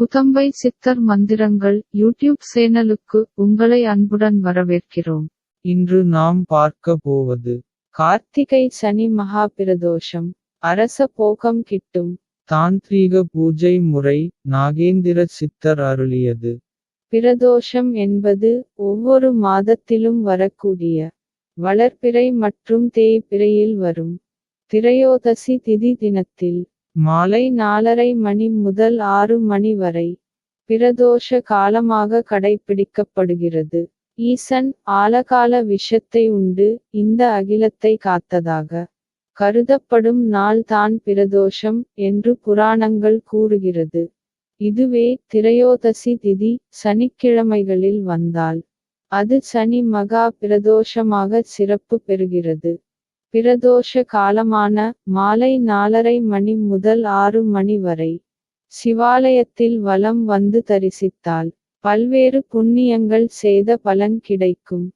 குதம்பை சித்தர் மந்திரங்கள் யூடியூப் சேனலுக்கு உங்களை அன்புடன் வரவேற்கிறோம். இன்று நாம் பார்க்க போவது கார்த்திகை சனி மகா பிரதோஷம் அரச போகம் கிட்டும். தாந்திரீக பூஜை முறை நாகேந்திர சித்தர் அருளியது. பிரதோஷம் என்பது ஒவ்வொரு மாதத்திலும் வரக்கூடிய வளர்பிறை மற்றும் தேய்பிறையில் வரும் திரையோதசி திதி தினத்தில் மாலை நாலரை மணி முதல் ஆறு மணி வரை பிரதோஷ காலமாக கடைபிடிக்கப்படுகிறது. ஈசன் ஆலகால விஷத்தை உண்டு இந்த அகிலத்தை காத்ததாக கருதப்படும் நாள் தான் பிரதோஷம் என்று புராணங்கள் கூறுகிறது. இதுவே திரையோதசி திதி சனிக்கிழமைகளில் வந்தால் அது சனி மகா பிரதோஷமாக சிறப்பு பெறுகிறது. பிரதோஷ காலமான மாலை நாலரை மணி முதல் ஆறு மணி வரை சிவாலயத்தில் வலம் வந்து தரிசித்தால் பல்வேறு புண்ணியங்கள் செய்த பலன் கிடைக்கும்.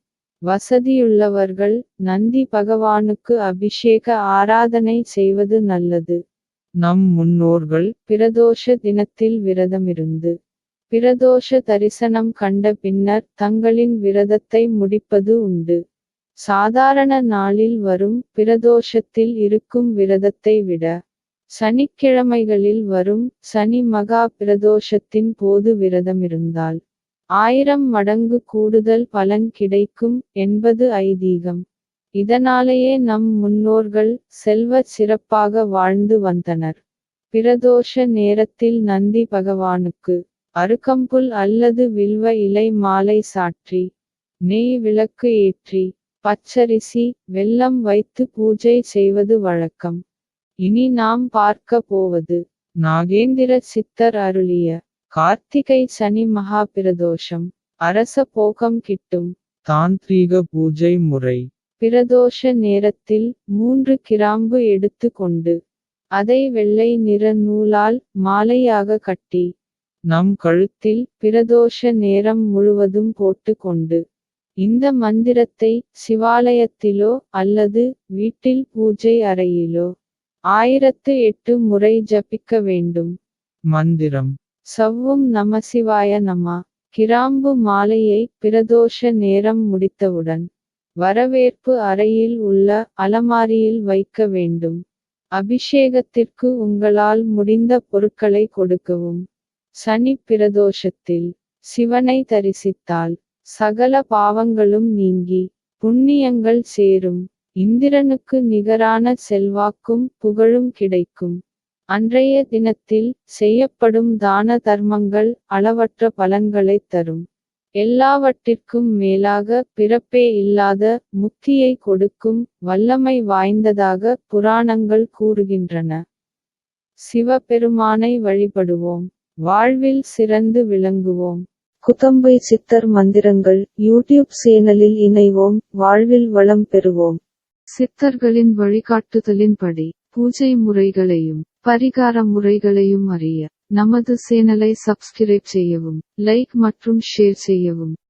வசதியுள்ளவர்கள் நந்தி பகவானுக்கு அபிஷேக ஆராதனை செய்வது நல்லது. நம் முன்னோர்கள் பிரதோஷ தினத்தில் விரதமிருந்து பிரதோஷ தரிசனம் கண்ட பின்னர் தங்களின் விரதத்தை முடிப்பது உண்டு. சாதாரண நாளில் வரும் பிரதோஷத்தில் இருக்கும் விரதத்தை விட சனிக்கிழமைகளில் வரும் சனி மகா பிரதோஷத்தின் போது விரதமிருந்தால் ஆயிரம் மடங்கு கூடுதல் பலன் கிடைக்கும் என்பது ஐதீகம். இதனாலேயே நம் முன்னோர்கள் செல்வ சிறப்பாக வாழ்ந்து வந்தனர். பிரதோஷ நேரத்தில் நந்தி பகவானுக்கு அருகம்புல் அல்லது வில்வ இலை மாலை சாற்றி நெய் விளக்கு ஏற்றி பச்சரிசி வெல்லம் வைத்து பூஜை செய்வது வழக்கம். இனி நாம் பார்க்க போவது நாகேந்திர சித்தர் அருளிய கார்த்திகை சனி மகா பிரதோஷம் அரச போகம் கிட்டும் தாந்திரீக பூஜை முறை. பிரதோஷ நேரத்தில் மூன்று கிராம்பு எடுத்து கொண்டு அதை வெள்ளை நிற நூலால் மாலையாக கட்டி நம் கழுத்தில் கழுத்தில் பிரதோஷ நேரம் முழுவதும் போட்டு கொண்டு இந்த மந்திரத்தை சிவாலயத்திலோ அல்லது வீட்டில் பூஜை அறையிலோ ஆயிரத்து எட்டு முறை ஜபிக்க வேண்டும். மந்திரம். சவ்வும் நமசிவாய நம. கிராம்பு மாலையை பிரதோஷ நேரம் முடித்தவுடன் வரவேற்பு அறையில் உள்ள அலமாரியில் வைக்க வேண்டும். அபிஷேகத்திற்கு உங்களால் முடிந்த பொருட்களை கொடுக்கவும். சனி பிரதோஷத்தில் சிவனை தரிசித்தால் சகல பாவங்களும் நீங்கி புண்ணியங்கள் சேரும். இந்திரனுக்கு நிகரான செல்வாக்கும் புகழும் கிடைக்கும். அன்றைய தினத்தில் செய்யப்படும் தான தர்மங்கள் அளவற்ற பலன்களை தரும். எல்லாவற்றிற்கும் மேலாக பிறப்பே இல்லாத முக்தியை கொடுக்கும் வல்லமை வாய்ந்ததாக புராணங்கள் கூறுகின்றன. சிவபெருமானை வழிபடுவோம். வாழ்வில் சிறந்து விளங்குவோம். குதம்பை சித்தர் மந்திரங்கள் யூடியூப் சேனலில் இணைவோம் வாழ்வில் வளம் பெறுவோம். சித்தர்களின் வழிகாட்டுதலின்படி பூஜை முறைகளையும் பரிகார முறைகளையும் அறிய நமது சேனலை சப்ஸ்கிரைப் செய்யவும் லைக் மற்றும் ஷேர் செய்யவும்.